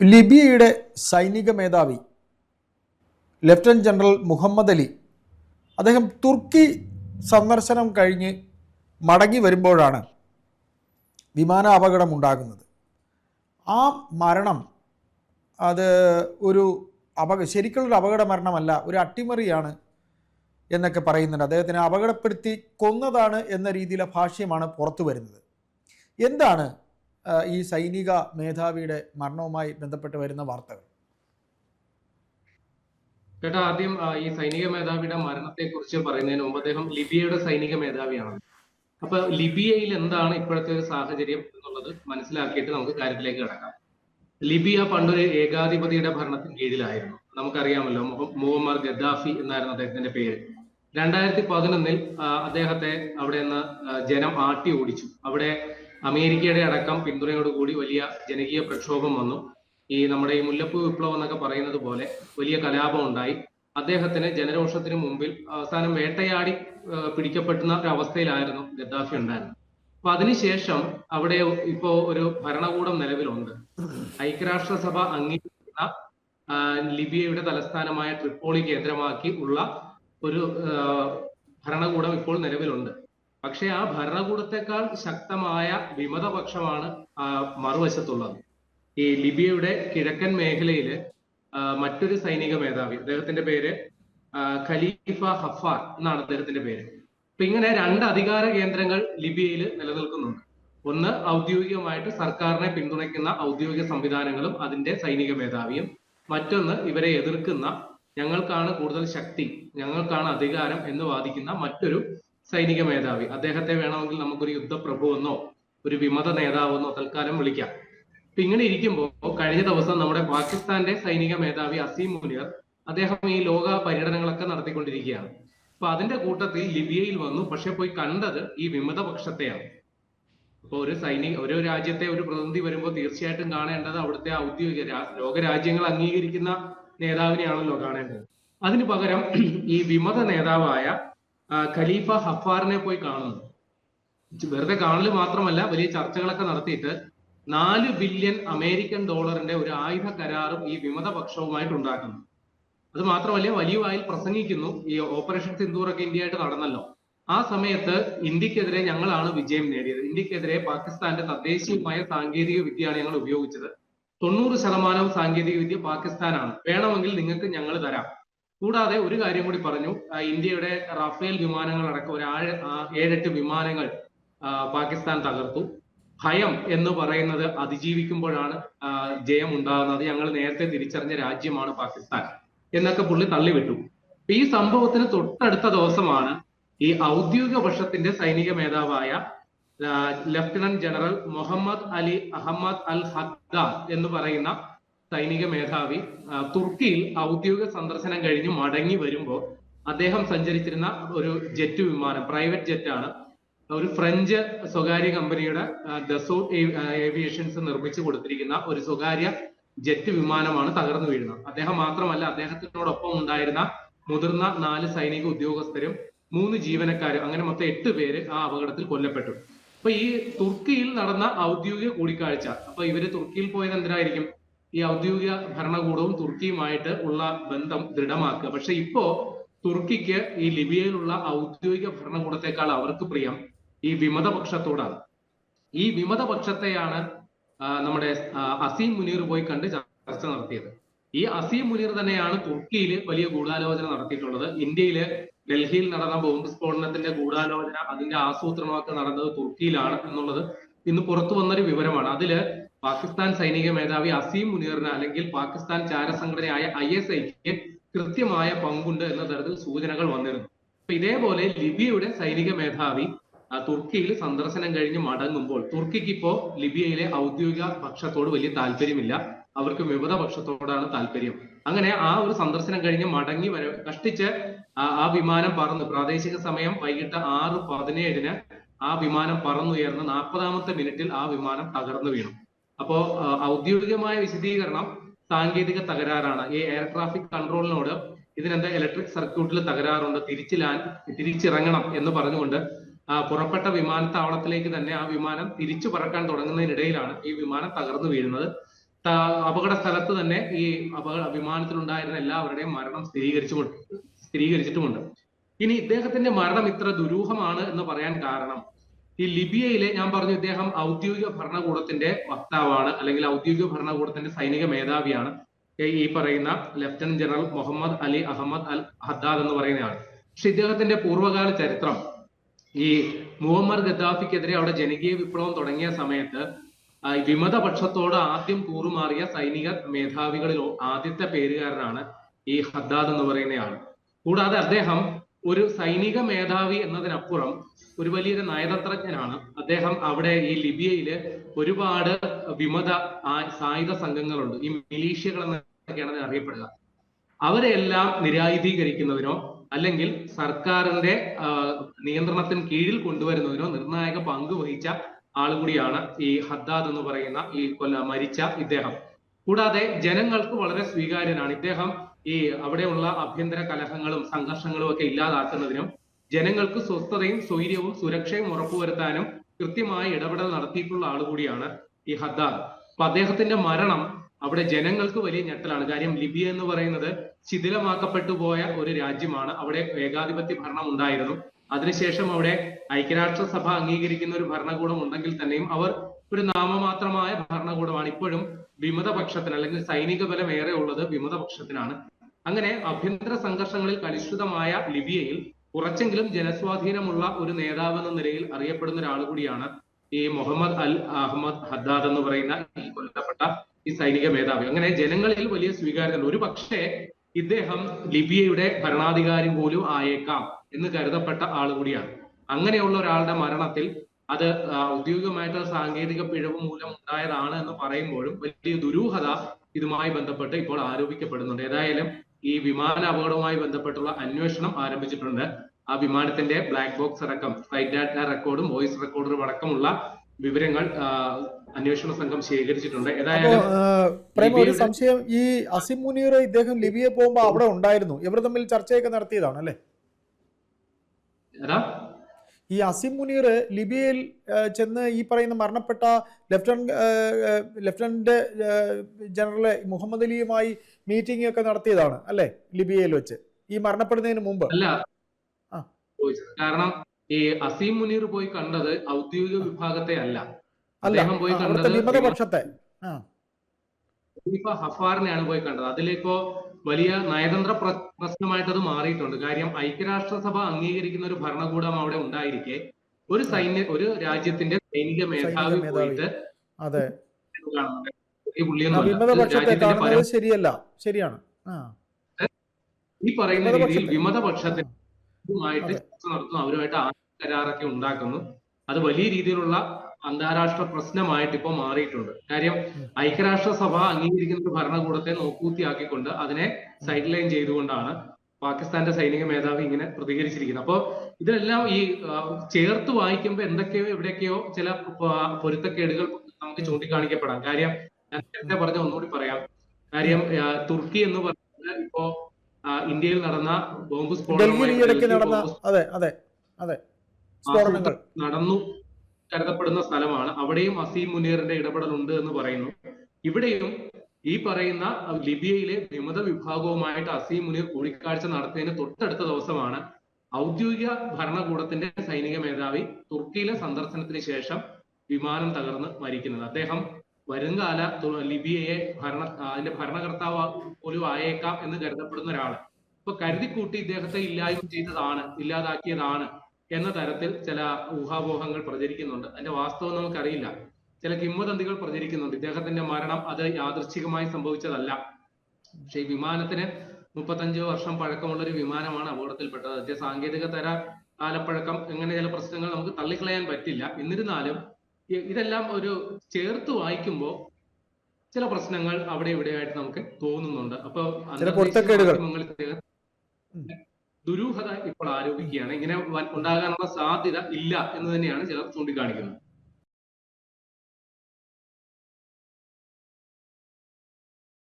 ലിബിയയുടെ സൈനിക മേധാവി lieutenant general Mohammed Ali അദ്ദേഹം തുർക്കി സന്ദർശനം കഴിഞ്ഞ് മടങ്ങി വരുമ്പോഴാണ് വിമാന അപകടം ഉണ്ടാകുന്നത്. ആ മരണം അത് ഒരു അപക ശരിക്കുള്ളൊരു അപകട മരണമല്ല ഒരു അട്ടിമറിയാണ് എന്നൊക്കെ പറയുന്നുണ്ട്. അദ്ദേഹത്തിനെ അപകടപ്പെടുത്തി കൊന്നതാണ് എന്ന രീതിയിലെ ഭാഷ്യമാണ് പുറത്തു വരുന്നത്. എന്താണ് ഈ സൈനിക മേധാവിയുടെ മരണവുമായി ബന്ധപ്പെട്ട് വരുന്ന വാർത്തകൾ. ചേട്ടാ ആദ്യം ഈ സൈനിക മേധാവിയുടെ മരണത്തെ കുറിച്ച് പറയുന്നതിന് മുമ്പ് അദ്ദേഹം ലിബിയയുടെ സൈനിക മേധാവിയാണ്. അപ്പൊ ലിബിയയിൽ എന്താണ് ഇപ്പോഴത്തെ ഒരു സാഹചര്യം എന്നുള്ളത് മനസ്സിലാക്കിയിട്ട് നമുക്ക് കാര്യത്തിലേക്ക് കിടക്കാം. ലിബിയ പണ്ടൊരു ഏകാധിപതിയുടെ ഭരണത്തിന് കീഴിലായിരുന്നു. നമുക്കറിയാമല്ലോ മുഹ- മുഹമ്മദ് ഗദ്ദാഫി എന്നായിരുന്നു അദ്ദേഹത്തിന്റെ പേര്. രണ്ടായിരത്തി പതിനൊന്നിൽ അദ്ദേഹത്തെ അവിടെ നിന്ന് ജനം ആട്ടി ഓടിച്ചു. അവിടെ അമേരിക്കയുടെ അടക്കം പിന്തുണയോടുകൂടി വലിയ ജനകീയ പ്രക്ഷോഭം വന്നു. ഈ നമ്മുടെ ഈ മുല്ലപ്പൂ വിപ്ലവം എന്നൊക്കെ പറയുന്നത് പോലെ വലിയ കലാപം ഉണ്ടായി. അദ്ദേഹത്തിന് ജനരോഷത്തിന് മുമ്പിൽ അവസാനം വേട്ടയാടി പിടിക്കപ്പെടുന്ന ഒരു അവസ്ഥയിലായിരുന്നു ഗദ്ദാഫി ഉണ്ടായിരുന്നത്. അപ്പൊ അതിനുശേഷം അവിടെ ഇപ്പോ ഒരു ഭരണകൂടം നിലവിലുണ്ട്. ഐക്യരാഷ്ട്രസഭ അംഗീകരിക്കുന്ന ലിബിയയുടെ തലസ്ഥാനമായ ട്രിപ്പോളി കേന്ദ്രമാക്കി ഉള്ള ഒരു ഭരണകൂടം ഇപ്പോൾ നിലവിലുണ്ട്. പക്ഷെ ആ ഭരണകൂടത്തെക്കാൾ ശക്തമായ വിമതപക്ഷമാണ് മറുവശത്തുള്ളത്. ഈ ലിബിയയുടെ കിഴക്കൻ മേഖലയിൽ മറ്റൊരു സൈനിക മേധാവി അദ്ദേഹത്തിന്റെ പേര് ഖലീഫ ഹഫാർ എന്നാണ് അദ്ദേഹത്തിന്റെ പേര്. അപ്പൊ ഇങ്ങനെ രണ്ട് അധികാര കേന്ദ്രങ്ങൾ ലിബിയയിൽ നിലനിൽക്കുന്നുണ്ട്. ഒന്ന് ഔദ്യോഗികമായിട്ട് സർക്കാരിനെ പിന്തുണയ്ക്കുന്ന ഔദ്യോഗിക സംവിധാനങ്ങളും അതിന്റെ സൈനിക മേധാവിയും മറ്റൊന്ന് ഇവരെ എതിർക്കുന്ന ഞങ്ങൾക്കാണ് കൂടുതൽ ശക്തി ഞങ്ങൾക്കാണ് അധികാരം എന്ന് വാദിക്കുന്ന മറ്റൊരു സൈനിക മേധാവി. അദ്ദേഹത്തെ വേണമെങ്കിൽ നമുക്കൊരു യുദ്ധപ്രഭു എന്നോ ഒരു വിമത നേതാവെന്നോ തൽക്കാലം വിളിക്കാം. അപ്പൊ ഇങ്ങനെ ഇരിക്കുമ്പോൾ കഴിഞ്ഞ ദിവസം നമ്മുടെ പാകിസ്ഥാന്റെ സൈനിക മേധാവി അസീം മുനിയർ അദ്ദേഹം ഈ ലോക പര്യടനങ്ങളൊക്കെ നടത്തിക്കൊണ്ടിരിക്കുകയാണ്. അപ്പൊ അതിന്റെ കൂട്ടത്തിൽ ലിബിയയിൽ വന്നു പക്ഷെ പോയി കണ്ടത് ഈ വിമത പക്ഷത്തെയാണ്. അപ്പോൾ ഒരു സൈനിക ഒരു രാജ്യത്തെ ഒരു പ്രതിനിധി വരുമ്പോൾ തീർച്ചയായിട്ടും കാണേണ്ടത് അവിടുത്തെ ഔദ്യോഗിക ലോകരാജ്യങ്ങൾ അംഗീകരിക്കുന്ന നേതാവിനെയാണല്ലോ കാണേണ്ടത്. അതിനു പകരം ഈ വിമത നേതാവായ ഖലീഫ ഹഫാറിനെ പോയി കാണുന്നു വെറുതെ കാണൽ മാത്രമല്ല വലിയ ചർച്ചകളൊക്കെ നടത്തിയിട്ട് നാല് ബില്യൺ അമേരിക്കൻ ഡോളറിന്റെ ഒരു ആയുധ കരാറും ഈ വിമത പക്ഷവുമായിട്ട് ഉണ്ടാക്കുന്നു. അത് മാത്രമല്ല വലിയ വായിൽ പ്രസംഗിക്കുന്നു ഈ ഓപ്പറേഷൻ സിന്ദൂറൊക്കെ ഇന്ത്യ ഇന്ത്യയായിട്ട് നടന്നല്ലോ. ആ സമയത്ത് ഇന്ത്യക്കെതിരെ ഞങ്ങളാണ് വിജയം നേടിയത്. ഇന്ത്യക്കെതിരെ പാകിസ്ഥാന്റെ തദ്ദേശീയമായ സാങ്കേതിക വിദ്യയാണ് ഞങ്ങൾ ഉപയോഗിച്ചത്. തൊണ്ണൂറ് ശതമാനം സാങ്കേതിക വിദ്യ പാകിസ്ഥാനാണ്. വേണമെങ്കിൽ നിങ്ങൾക്ക് ഞങ്ങൾ തരാം. കൂടാതെ ഒരു കാര്യം കൂടി പറഞ്ഞു. ഇന്ത്യയുടെ റഫേൽ വിമാനങ്ങൾ അടക്കം ഒരു ഏഴെട്ട് വിമാനങ്ങൾ പാകിസ്ഥാൻ തകർത്തു. ഭയം എന്ന് പറയുന്നത് അതിജീവിക്കുമ്പോഴാണ് ജയം ഉണ്ടാകുന്നത്. ഞങ്ങൾ നേരത്തെ തിരിച്ചറിഞ്ഞ രാജ്യമാണ് പാകിസ്ഥാൻ എന്നൊക്കെ പുള്ളി തള്ളിവിട്ടു. ഈ സംഭവത്തിന് തൊട്ടടുത്ത ദിവസമാണ് ഈ ഔദ്യോഗിക പക്ഷത്തിന്റെ സൈനിക മേധാവായ lieutenant general Mohammed Ali Ahmed al Haddad എന്ന് പറയുന്ന സൈനിക മേധാവി തുർക്കിയിൽ ഔദ്യോഗിക സന്ദർശനം കഴിഞ്ഞ് മടങ്ങി വരുമ്പോൾ അദ്ദേഹം സഞ്ചരിച്ചിരുന്ന ഒരു ജെറ്റ് വിമാനം പ്രൈവറ്റ് ജെറ്റ് ആണ്. ഒരു ഫ്രഞ്ച് സ്വകാര്യ കമ്പനിയുടെ ദസോ ഏവിയേഷൻസ് നിർമ്മിച്ചു കൊടുത്തിരിക്കുന്ന ഒരു സ്വകാര്യ ജെറ്റ് വിമാനമാണ് തകർന്നു വീഴുന്നത്. അദ്ദേഹം മാത്രമല്ല അദ്ദേഹത്തിനോടൊപ്പം ഉണ്ടായിരുന്ന മുതിർന്ന നാല് സൈനിക ഉദ്യോഗസ്ഥരും മൂന്ന് ജീവനക്കാരും അങ്ങനെ മൊത്തം എട്ട് പേര് ആ അപകടത്തിൽ കൊല്ലപ്പെട്ടു. അപ്പൊ ഈ തുർക്കിയിൽ നടന്ന ഔദ്യോഗിക കൂടിക്കാഴ്ച അപ്പൊ ഇവർ തുർക്കിയിൽ പോയത് എന്തിനായിരിക്കും? ഈ ഔദ്യോഗിക ഭരണകൂടവും തുർക്കിയുമായിട്ട് ഉള്ള ബന്ധം ദൃഢമാക്കുക. പക്ഷെ ഇപ്പോ തുർക്കിക്ക് ഈ ലിബിയയിലുള്ള ഔദ്യോഗിക ഭരണകൂടത്തെക്കാൾ അവർക്ക് പ്രിയം ഈ വിമതപക്ഷത്തോടാണ്. ഈ വിമതപക്ഷത്തെയാണ് നമ്മുടെ അസീം മുനീർ പോയി കണ്ട് ചർച്ച നടത്തിയത്. ഈ അസീം മുനീർ തന്നെയാണ് തുർക്കിയിൽ വലിയ ഗൂഢാലോചന നടത്തിയിട്ടുള്ളത്. ഇന്ത്യയിലെ ഡൽഹിയിൽ നടന്ന ബോംബ് സ്ഫോടനത്തിന്റെ ഗൂഢാലോചന അതിന്റെ ആസൂത്രണമൊക്കെ നടന്നത് തുർക്കിയിലാണ് എന്നുള്ളത് ഇന്ന് പുറത്തു വന്നൊരു വിവരമാണ്. അതിൽ പാകിസ്ഥാൻ സൈനിക മേധാവി അസീം മുനീറിന് അല്ലെങ്കിൽ പാകിസ്ഥാൻ ചാരസംഘടനയായ ഐ എസ് ഐക്ക് കൃത്യമായ പങ്കുണ്ട് എന്ന തരത്തിൽ സൂചനകൾ വന്നിരുന്നു. അപ്പൊ ഇതേപോലെ ലിബിയയുടെ സൈനിക മേധാവി തുർക്കിയിൽ സന്ദർശനം കഴിഞ്ഞ് മടങ്ങുമ്പോൾ തുർക്കിക്ക് ഇപ്പോ ലിബിയയിലെ ഔദ്യോഗിക പക്ഷത്തോട് വലിയ താല്പര്യമില്ല. അവർക്ക് വിമത പക്ഷത്തോടാണ് താല്പര്യം. അങ്ങനെ ആ ഒരു സന്ദർശനം കഴിഞ്ഞ് മടങ്ങി വര കഷ്ടിച്ച് ആ വിമാനം പറന്ന്. പ്രാദേശിക സമയം വൈകിട്ട് ആറ് പതിനേഴിന് ആ വിമാനം പറന്നുയർന്ന് നാൽപ്പതാമത്തെ മിനിറ്റിൽ ആ വിമാനം തകർന്നു വീണു. അപ്പോ ഔദ്യോഗികമായ വിശദീകരണം സാങ്കേതിക തകരാറാണ്. ഈ എയർ ട്രാഫിക് കൺട്രോളിനോട് ഇതിനെന്താ ഇലക്ട്രിക് സർക്യൂട്ടിൽ തകരാറുണ്ട് തിരിച്ചിലാൻ തിരിച്ചിറങ്ങണം എന്ന് പറഞ്ഞുകൊണ്ട് പുറപ്പെട്ട വിമാനത്താവളത്തിലേക്ക് തന്നെ ആ വിമാനം തിരിച്ചു പറക്കാൻ തുടങ്ങുന്നതിനിടയിലാണ് ഈ വിമാനം തകർന്നു വീഴുന്നത്. അപകട സ്ഥലത്ത് തന്നെ ഈ അപകട വിമാനത്തിലുണ്ടായിരുന്ന എല്ലാവരുടെയും മരണം സ്ഥിരീകരിച്ചു സ്ഥിരീകരിച്ചിട്ടുമുണ്ട്. ഇനി ഇദ്ദേഹത്തിന്റെ മരണം ഇത്ര ദുരൂഹമാണ് എന്ന് പറയാൻ കാരണം ഈ ലിബിയയിലെ ഞാൻ പറഞ്ഞു ഇദ്ദേഹം ഔദ്യോഗിക ഭരണകൂടത്തിന്റെ വക്താവാണ് അല്ലെങ്കിൽ ഔദ്യോഗിക ഭരണകൂടത്തിന്റെ സൈനിക മേധാവിയാണ്. ഈ- പറയുന്ന lieutenant general Mohammed Ali Ahmed al Haddad എന്ന് പറയുന്നയാൾ പക്ഷെ ഇദ്ദേഹത്തിന്റെ പൂർവകാല ചരിത്രം ഈ മുഹമ്മദ് ഗദ്ദാഫിക്കെതിരെ അവിടെ ജനകീയ വിപ്ലവം തുടങ്ങിയ സമയത്ത് വിമത പക്ഷത്തോട് ആദ്യം കൂറുമാറിയ സൈനിക മേധാവികളിൽ ആദ്യത്തെ പേരുകാരനാണ് ഈ ഹദ്ദാദ് എന്ന് പറയുന്നയാൾ കൂടാതെ അദ്ദേഹം ഒരു സൈനിക മേധാവി എന്നതിനപ്പുറം ഒരു വലിയൊരു നയതന്ത്രജ്ഞനാണ്. അദ്ദേഹം അവിടെ ഈ ലിബിയയിൽ ഒരുപാട് വിമത സായുധ സംഘങ്ങളുണ്ട്. ഈ മിലീഷ്യകൾ എന്നൊക്കെയാണ് അറിയപ്പെടുക. അവരെല്ലാം നിരായുധീകരിക്കുന്നതിനോ അല്ലെങ്കിൽ സർക്കാരിന്റെ നിയന്ത്രണത്തിന് കീഴിൽ കൊണ്ടുവരുന്നതിനോ നിർണായക പങ്ക് വഹിച്ച ആളുകൂടിയാണ് ഈ ഹദ്ദാദ് എന്ന് പറയുന്ന ഈ കൊല്ല മരിച്ച ഇദ്ദേഹം. കൂടാതെ ജനങ്ങൾക്ക് വളരെ സ്വീകാര്യനാണ്. ഇദ്ദേഹം ഈ അവിടെയുള്ള ആഭ്യന്തര കലഹങ്ങളും സംഘർഷങ്ങളും ഒക്കെ ഇല്ലാതാക്കുന്നതിനും ജനങ്ങൾക്ക് സ്വസ്ഥതയും സ്വൈര്യവും സുരക്ഷയും ഉറപ്പുവരുത്താനും കൃത്യമായ ഇടപെടൽ നടത്തിയിട്ടുള്ള ആളുകൂടിയാണ് ഈ ഹദ്ദാദ്. അപ്പൊ അദ്ദേഹത്തിന്റെ മരണം അവിടെ ജനങ്ങൾക്ക് വലിയ ഞെട്ടലാണ്. കാര്യം ലിബിയ എന്ന് പറയുന്നത് ശിഥിലമാക്കപ്പെട്ടു പോയ ഒരു രാജ്യമാണ്. അവിടെ ഏകാധിപത്യ ഭരണം ഉണ്ടായിരുന്നു. അതിനുശേഷം അവിടെ ഐക്യരാഷ്ട്രസഭ അംഗീകരിക്കുന്ന ഒരു ഭരണകൂടം ഉണ്ടെങ്കിൽ തന്നെയും അവർ ഒരു നാമമാത്രമായ ഭരണകൂടമാണ്. ഇപ്പോഴും വിമതപക്ഷത്തിന് അല്ലെങ്കിൽ സൈനിക ബലം ഏറെ ഉള്ളത് വിമതപക്ഷത്തിനാണ്. അങ്ങനെ ആഭ്യന്തര സംഘർഷങ്ങളിൽ കലുഷിതമായ ലിബിയയിൽ കുറച്ചെങ്കിലും ജനസ്വാധീനമുള്ള ഒരു നേതാവ് എന്ന നിലയിൽ അറിയപ്പെടുന്ന ഒരാൾ കൂടിയാണ് ഈ മുഹമ്മദ് അൽ അഹമ്മദ് ഹദ്ദാദ് എന്ന് പറയുന്ന ഈ കൊല്ലപ്പെട്ട ഈ സൈനിക മേധാവി. അങ്ങനെ ജനങ്ങളിൽ വലിയ സ്വീകാര്യത ഒരു പക്ഷേ ഇദ്ദേഹം ലിബിയയുടെ ഭരണാധികാരി പോലും ആയേക്കാം എന്ന് കരുതപ്പെട്ട ആൾ കൂടിയാണ്. അങ്ങനെയുള്ള ഒരാളുടെ മരണത്തിൽ അത് ഔദ്യോഗികമായിട്ടുള്ള സാങ്കേതിക പിഴവ് മൂലം ഉണ്ടായതാണ് എന്ന് പറയുമ്പോഴും വലിയ ദുരൂഹത ഇതുമായി ബന്ധപ്പെട്ട് ഇപ്പോൾ ആരോപിക്കപ്പെടുന്നുണ്ട്. ഏതായാലും ഈ വിമാന അപകടവുമായി ബന്ധപ്പെട്ടുള്ള അന്വേഷണം ആരംഭിച്ചിട്ടുണ്ട്. ആ വിമാനത്തിന്റെ ബ്ലാക്ക് ബോക്സ് അടക്കം ഫ്ലൈറ്റ് ഡാറ്റ റെക്കോർഡും വോയിസ് റെക്കോർഡറും അടക്കമുള്ള വിവരങ്ങൾ അന്വേഷണ സംഘം ശേഖരിച്ചിട്ടുണ്ട്. ഏതായാലും ഒരു സംശയം. ഈ അസിം മുനീർ ഇദ്ദേഹം ലിബിയെ പോകുമ്പോൾ അവിടെ ഉണ്ടായിരുന്നു. ഇവർ തമ്മിൽ ചർച്ചയൊക്കെ നടത്തിയതാണ് അല്ലേ? ഈ അസിം മുനീർ ലിബിയയിൽ ചെന്ന് ഈ പറയുന്ന മരണപ്പെട്ട ലെഫ്റ്റനന്റ് ലെഫ്റ്റനന്റ് ജനറൽ മുഹമ്മദ് അലിയുമായി മീറ്റിംഗ് ഒക്കെ നടത്തിയതാണ് അല്ലെ? ലിബിയയിൽ വെച്ച്. ഈ മരണപ്പെടുന്നതിന് മുമ്പ്. അല്ല. കാരണം ഈ അസീം മുനീർ പോയി കണ്ടത് ഔദ്യോഗിക വിഭാഗത്തെ അല്ല. അദ്ദേഹം പോയി കണ്ടത് വിമതപക്ഷത്തെ. ഹഫാറിനെയാണ് പോയി കണ്ടത്. അതിലിപ്പോ വലിയ നയതന്ത്ര പ്ര- പ്രശ്നമായിട്ട് അത് മാറിയിട്ടുണ്ട്. കാര്യം ഐക്യരാഷ്ട്രസഭ അംഗീകരിക്കുന്ന ഒരു ഭരണകൂടം അവിടെ ഉണ്ടായിരിക്കെ. ഒരു സൈന്യ ഒരു രാജ്യത്തിന്റെ സൈനിക മേധാവി. പോയിട്ട് അതെ. ഈ കാണുന്നത് ശരിയല്ല. ശരിയാണ്. ഈ പറയുന്ന രീതിയിൽ വിമതപക്ഷത്തെ. വിമതപക്ഷത്തിനുമായിട്ട്. ചർച്ച നടത്തുന്നു. അവരുമായിട്ട് കരാറൊക്കെ ഉണ്ടാക്കുന്നു. അത് വലിയ രീതിയിലുള്ള അന്താരാഷ്ട്ര പ്രശ്നമായിട്ട് ഇപ്പോൾ മാറിയിട്ടുണ്ട്. കാര്യം ഐക്യരാഷ്ട്ര ഐക്യരാഷ്ട്രസഭ അംഗീകരിക്കുന്ന ഒരു ഭരണകൂടത്തെ നോക്കൂത്തിയാക്കിക്കൊണ്ട് അതിനെ സൈഡ് ലൈൻ ചെയ്തുകൊണ്ടാണ് പാകിസ്ഥാന്റെ സൈനിക മേധാവി ഇങ്ങനെ പ്രതികരിച്ചിരിക്കുന്നത്. അപ്പോൾ ഇതെല്ലാം ഈ ചേർത്ത് വായിക്കുമ്പോൾ എന്തൊക്കെയോ എവിടെയൊക്കെയോ ചില പൊരുത്തക്കേടുകൾ നമുക്ക് ചൂണ്ടിക്കാണിക്കപ്പെടാം. കാര്യം ഞാൻ നേരത്തെ പറഞ്ഞ ഒന്നുകൂടി പറയാം. കാര്യം തുർക്കി എന്ന് പറയുന്നത് ഇപ്പോ ഇന്ത്യയിൽ നടന്ന ബോംബ് സ്ഫോടനം നടന്നു കരുതപ്പെടുന്ന സ്ഥലമാണ്. അവിടെയും അസീം മുനീറിന്റെ ഇടപെടലുണ്ട് എന്ന് പറയുന്നു. ഇവിടെയും ഈ പറയുന്ന ലിബിയയിലെ വിമത വിഭാഗവുമായിട്ട് അസീം മുനീർ കൂടിക്കാഴ്ച നടത്തിയതിന് തൊട്ടടുത്ത ദിവസമാണ് ഔദ്യോഗിക ഭരണകൂടത്തിന്റെ സൈനിക മേധാവി തുർക്കിയിലെ സന്ദർശനത്തിന് ശേഷം വിമാനം തകർന്ന് മരിക്കുന്നത്. അദ്ദേഹം വരുംകാല ലിബിയയെ ഭരണ അതിന്റെ ഭരണകർത്താവ് പോലും ആയേക്കാം എന്ന് കരുതപ്പെടുന്ന ഒരാൾ. ഇപ്പൊ കരുതിക്കൂട്ടി ഇദ്ദേഹത്തെ ഇല്ലായ്മ ചെയ്തതാണ് ഇല്ലാതാക്കിയതാണ് എന്ന തരത്തിൽ ചില ഊഹാപോഹങ്ങൾ പ്രചരിക്കുന്നുണ്ട്. അതിന്റെ വാസ്തവം നമുക്കറിയില്ല. ചില കിംവദന്തികൾ പ്രചരിക്കുന്നുണ്ട്. ഇദ്ദേഹത്തിന്റെ മരണം അത് യാദൃച്ഛികമായി സംഭവിച്ചതല്ല. പക്ഷെ വിമാനത്തിന് മുപ്പത്തഞ്ച് വർഷം പഴക്കമുള്ള ഒരു വിമാനമാണ് അപകടത്തിൽപ്പെട്ടത്. അതിന്റെ സാങ്കേതിക തര കാലപ്പഴക്കം എങ്ങനെ ചില പ്രശ്നങ്ങൾ നമുക്ക് തള്ളിക്കളയാൻ പറ്റില്ല. എന്നിരുന്നാലും ഇതെല്ലാം ഒരു ചേർത്ത് വായിക്കുമ്പോൾ ചില പ്രശ്നങ്ങൾ അവിടെ ഇവിടെ ആയിട്ട് നമുക്ക് തോന്നുന്നുണ്ട്. അപ്പൊ. മാധ്യമങ്ങളിൽ ദുരൂഹത ഇപ്പോൾ ആരോപിക്കുകയാണ്. ഇങ്ങനെ ഉണ്ടാകാനുള്ള സാധ്യത ഇല്ല എന്ന് തന്നെയാണ് ചിലർ ചൂണ്ടിക്കാണിക്കുന്നത്.